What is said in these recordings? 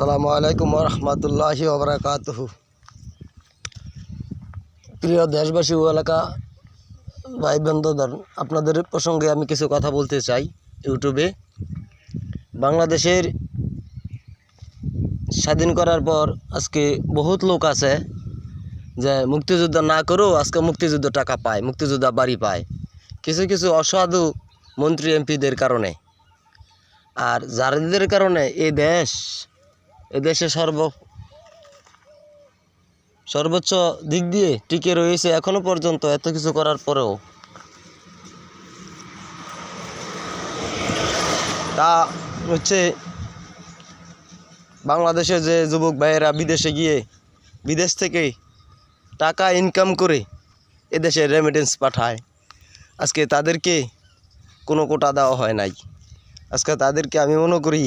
আসসালামু আলাইকুম রহমতুল্লাহি ওবরাকাতুহ। প্রিয় দেশবাসী ও এলাকা ভাই বন্ধুদের আপনাদের প্রসঙ্গে আমি কিছু কথা বলতে চাই ইউটিউবে। বাংলাদেশের স্বাধীন করার পর আজকে বহুত লোক আছে যে মুক্তিযুদ্ধ না করেও আজকে মুক্তিযুদ্ধ টাকা পায়, মুক্তিযোদ্ধা বাড়ি পায়। কিছু কিছু অসাধু মন্ত্রী এমপিদের কারণে। আর যাদের কারণে এই দেশ এ দেশে সর্ব সর্বোচ্চ দিক দিয়ে টিকে রয়েছে এখনও পর্যন্ত এত কিছু করার পরেও। তা হচ্ছে বাংলাদেশে যে যুবক ভাইয়েরা বিদেশে গিয়ে বিদেশ থেকে টাকা ইনকাম করে এদেশে রেমিটেন্স পাঠায়। আজকে তাদেরকে কোনো কোটা দেওয়া হয় নাই। আজকে তাদেরকে আমি মনে করি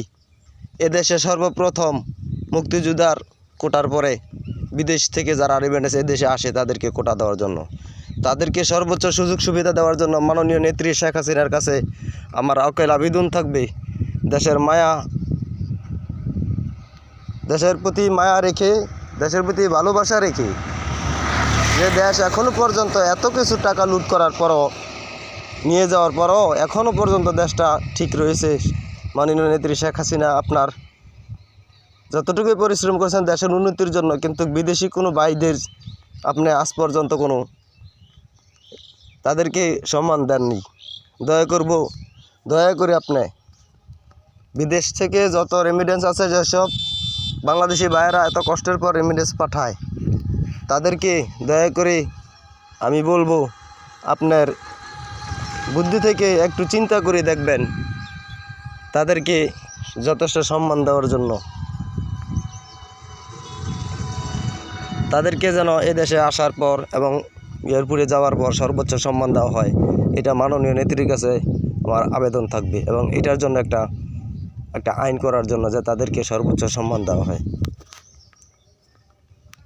এদেশে সর্বপ্রথম মুক্তিযোদ্ধার কোটার পরে বিদেশ থেকে যারা রেমিটেন্স এদেশে আসে তাদেরকে কোটা দেওয়ার জন্য। তাদেরকে সর্বোচ্চ সুযোগ সুবিধা দেওয়ার জন্য মাননীয় নেত্রী শেখ হাসিনার কাছে আমার অকেল আবেদন থাকবে। দেশের মায়া, দেশের প্রতি মায়া রেখে, দেশের প্রতি ভালোবাসা রেখে যে দেশ এখনও পর্যন্ত এত কিছু টাকা লুট করার পরও, নিয়ে যাওয়ার পরও এখনও পর্যন্ত দেশটা ঠিক রয়েছে। মাননীয় নেত্রী শেখ হাসিনা আপনার যতটুকুই পরিশ্রম করেছেন দেশের উন্নতির জন্য, কিন্তু বিদেশি কোনো ভাইদের আপনি আজ পর্যন্ত কোনো তাদেরকে সম্মান দেননি। দয়া করব, দয়া করে আপনি বিদেশ থেকে যত রেমিডেন্স আছে যেসব বাংলাদেশি ভাইয়েরা এত কষ্টের পর রেমিডেন্স পাঠায়, তাদেরকে দয়া করে আমি বলব, আপনার বুদ্ধি থেকে একটু চিন্তা করে দেখবেন। তাদেরকে যথেষ্ট সম্মান দেওয়ার জন্য। তাদেরকে যেন এদেশে আসার পর এবং এয়ারপোর্টে যাওয়ার পর সর্বোচ্চ সম্মান দেওয়া হয়, এটা মাননীয় নেত্রীর কাছে আমার আবেদন থাকবে এবং এটার জন্য একটা একটা আইন করার জন্য যে তাদেরকে সর্বোচ্চ সম্মান দেওয়া হয়।